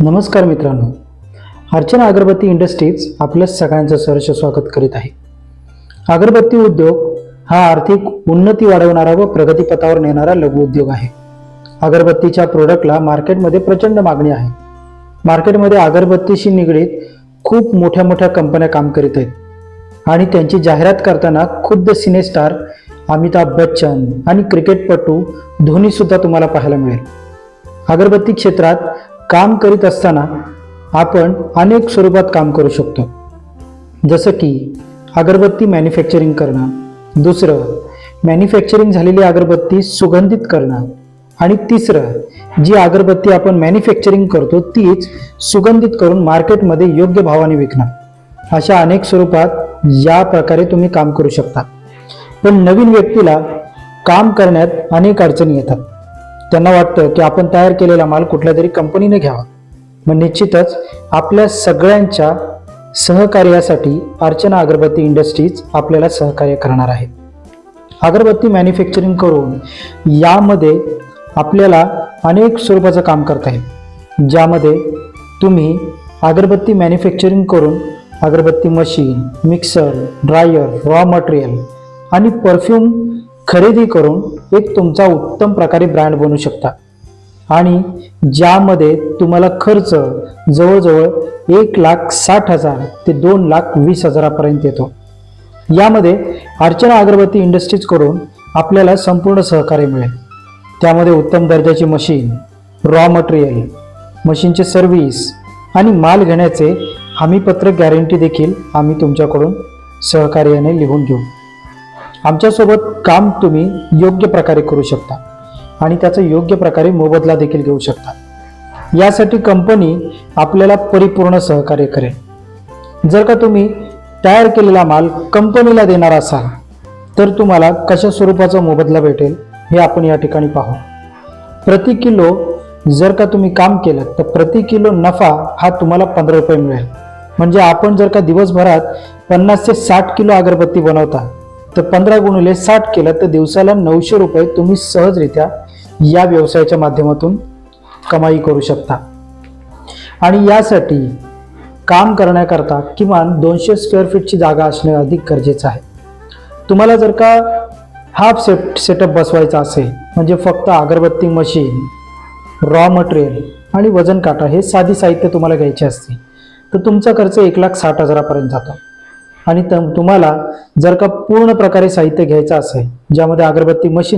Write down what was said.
नमस्कार मित्रांनो. अर्चना अगरबत्ती इंडस्ट्रीज आपल्या सगळ्यांचं सहर्ष स्वागत करीत आहे. अगरबत्ती उद्योग हा आर्थिक उन्नती वाढवणारा व प्रगतीपथावर नेणारा लघु उद्योग आहे. अगरबत्तीच्या प्रोडक्टला मार्केटमध्ये प्रचंड मागणी आहे. मार्केटमध्ये अगरबत्तीशी निगडीत खूप मोठ्या मोठ्या कंपन्या काम करीत आहेत. आणि त्यांची जाहिरात करताना खुद्द सिनेस्टार अमिताभ बच्चन आणि क्रिकेटपटू धोनीसुद्धा तुम्हाला पाहायला मिळेल. अगरबत्ती क्षेत्रात काम करीत असताना आपण अनेक स्वरूपात काम करू शकतो. जसं की अगरबत्ती मॅन्युफॅक्चरिंग करणं. दुसरं मॅन्युफॅक्चरिंग झालेली अगरबत्ती सुगंधित करणं. आणि तिसरं जी अगरबत्ती आपण मॅन्युफॅक्चरिंग करतो तीच सुगंधित करून मार्केटमध्ये योग्य भावाने विकणं. अशा अनेक स्वरूपात या प्रकारे तुम्ही काम करू शकता. पण नवीन व्यक्तीला काम करण्यात अनेक अडचणी येतात. त्यांना वाटतं की आपण तयार केलेला माल कुठल्या तरी कंपनीने घ्यावा. मग निश्चितच आपल्या सगळ्यांच्या सहकार्यासाठी अर्चना अगरबत्ती इंडस्ट्रीज आपल्याला सहकार्य करणार आहे अगरबत्ती मॅन्युफॅक्चरिंग करून यामध्ये आपल्याला अनेक स्वरूपाचं काम करता येईल ज्यामध्ये तुम्ही अगरबत्ती मॅन्युफॅक्चरिंग करून अगरबत्ती machine mixer dryer raw material आणि परफ्यूम खरेदी करून एक तुमचा उत्तम प्रकारे ब्रँड बनवू शकता. आणि ज्यामध्ये तुम्हाला खर्च जवळजवळ एक लाख साठ हजार ते दोन लाख वीस हजारापर्यंत येतो. यामध्ये अर्चना अगरबत्ती इंडस्ट्रीजकडून आपल्याला संपूर्ण सहकार्य मिळेल. त्यामध्ये उत्तम दर्जाची मशीन रॉ मटेरियल मशीनचे सर्व्हिस आणि माल घेण्याचे हमीपत्र गॅरंटी देखील आम्ही तुमच्याकडून सहकार्याने लिहून घेऊ. आमच्यासोबत काम तुम्ही योग्य प्रकारे करू शकता आणि त्याचा योग्य प्रकारे मोबदला देखील घेऊ शकता. यासाठी कंपनी आपल्याला परिपूर्ण सहकार्य करेल. जर का तुम्ही तयार केलेला माल कंपनीला देणार असाल तर तुम्हाला कशा स्वरूपाचा मोबदला भेटेल हे आपण या ठिकाणी पाहू. प्रति किलो जर का तुम्ही काम केलं तर प्रति किलो नफा हा तुम्हाला पंधरा रुपये मिळेल. म्हणजे आपण जर का दिवसभरात पन्नास ते साठ किलो अगरबत्ती बनवता तर पंधरा गुणिले साठ केलं तर दिवसाला नऊशे रुपये तुम्ही सहजरित्या या व्यवसायाच्या माध्यमातून कमाई करू शकता. आणि यासाठी काम करण्याकरता किमान दोनशे स्क्वेअर फीटची जागा असणे अधिक गरजेचं आहे. तुम्हाला जर का हाफ सेट सेटअप बसवायचा असेल म्हणजे फक्त अगरबत्ती मशीन रॉ मटेरियल आणि वजन काटा हे साधी साहित्य तुम्हाला घ्यायचे असते तर तुमचा खर्च एक लाख साठ हजारापर्यंत जातो. आणि त तुम्हाला जर का पूर्ण प्रकारे साहित्य घ्यायचं असेल ज्यामध्ये अगरबत्ती मशीन